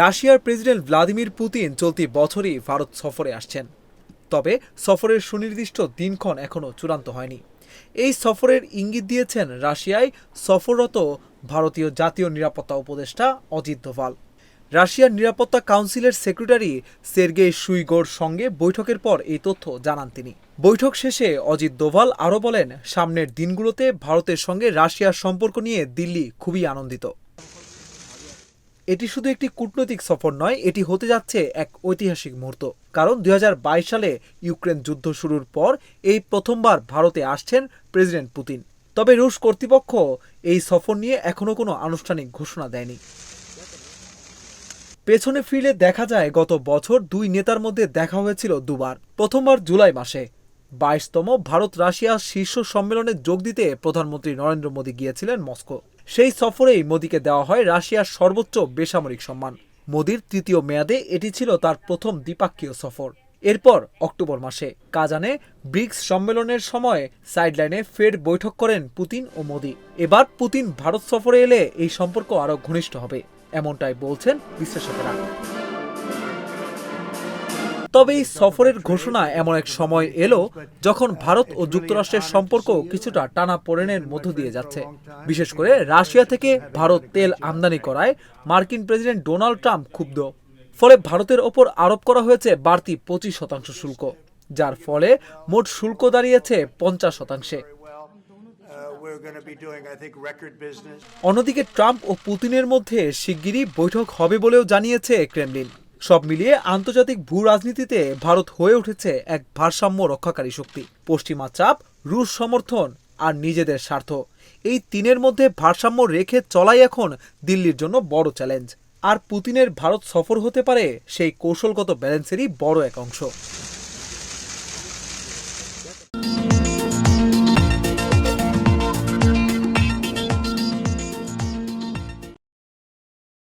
রাশিয়ার president Vladimir Putin চলতি বছরই ভারত সফরে আসছেন। তবে সফরের সুনির্দিষ্ট দিনক্ষণ এখনও চূড়ান্ত হয়নি। এই সফরের ইঙ্গিত দিয়েছেন রাশিয়ায় সফররত ভারতীয় জাতীয় নিরাপত্তা উপদেষ্টা অজিত দোভাল। রাশিয়ার নিরাপত্তা কাউন্সিলের সেক্রেটারি সের্গেই সুইগোর সঙ্গে বৈঠকের পর এই তথ্য জানান তিনি। বৈঠক শেষে অজিত দোভাল আরও বলেন, সামনের দিনগুলোতে ভারতের সঙ্গে রাশিয়ার সম্পর্ক নিয়ে দিল্লি খুবই আনন্দিত। এটি শুধু একটি কূটনৈতিক সফর নয়, এটি হতে যাচ্ছে এক ঐতিহাসিক মুহূর্ত। কারণ দুই হাজার বাইশ সালে ইউক্রেন যুদ্ধ শুরুর পর এই প্রথমবার ভারতে আসছেন প্রেসিডেন্ট পুতিন। তবে রুশ কর্তৃপক্ষ এই সফর নিয়ে এখনও কোনো আনুষ্ঠানিক ঘোষণা দেয়নি। পেছনে ফিরে দেখা যায়, গত বছর দুই নেতার মধ্যে দেখা হয়েছিল দুবার। প্রথমবার জুলাই মাসে। বাইশতম ভারত রাশিয়া শীর্ষ সম্মেলনে যোগ দিতে প্রধানমন্ত্রী নরেন্দ্র মোদী গিয়েছিলেন মস্কো। সেই সফরেই মোদীকে দেওয়া হয় রাশিয়ার সর্বোচ্চ বেসামরিক সম্মান। মোদীর তৃতীয় মেয়াদে এটি ছিল তার প্রথম দ্বিপাক্ষীয় সফর। এরপর অক্টোবর মাসে কাজানে ব্রিক্স সম্মেলনের সময় সাইডলাইনে ফের বৈঠক করেন পুতিন ও মোদী। এবার পুতিন ভারত সফরে এলে এই সম্পর্ক আরও ঘনিষ্ঠ হবে, এমনটাই বলছেন বিশ্লেষকেরা। তবে এই সফরের ঘোষণা এমন এক সময় এলো যখন ভারত ও যুক্তরাষ্ট্রের সম্পর্ক কিছুটা টানা পোড়েনের মধ্য দিয়ে যাচ্ছে। বিশেষ করে রাশিয়া থেকে ভারত তেল আমদানি করায় মার্কিন প্রেসিডেন্ট ডোনাল্ড ট্রাম্প ক্ষুব্ধ। ফলে ভারতের ওপর আরোপ করা হয়েছে বাড়তি পঁচিশ শতাংশ শুল্ক, যার ফলে মোট শুল্ক দাঁড়িয়েছে পঞ্চাশ শতাংশে. অন্যদিকে ট্রাম্প ও পুতিনের মধ্যে শিগগিরই বৈঠক হবে বলেও জানিয়েছে ক্রেমলিন। সব মিলিয়ে আন্তর্জাতিক ভূ রাজনীতিতে ভারত হয়ে উঠেছে এক ভারসাম্য রক্ষাকারী শক্তি। পশ্চিমা চাপ, রুশ সমর্থন আর নিজেদের স্বার্থ। এই তিনের মধ্যে ভারসাম্য রেখে চলাই এখন দিল্লির জন্য বড় চ্যালেঞ্জ। আর পুতিনের ভারত সফর হতে পারে সেই কৌশলগত ব্যালেন্সেরই বড় এক অংশ।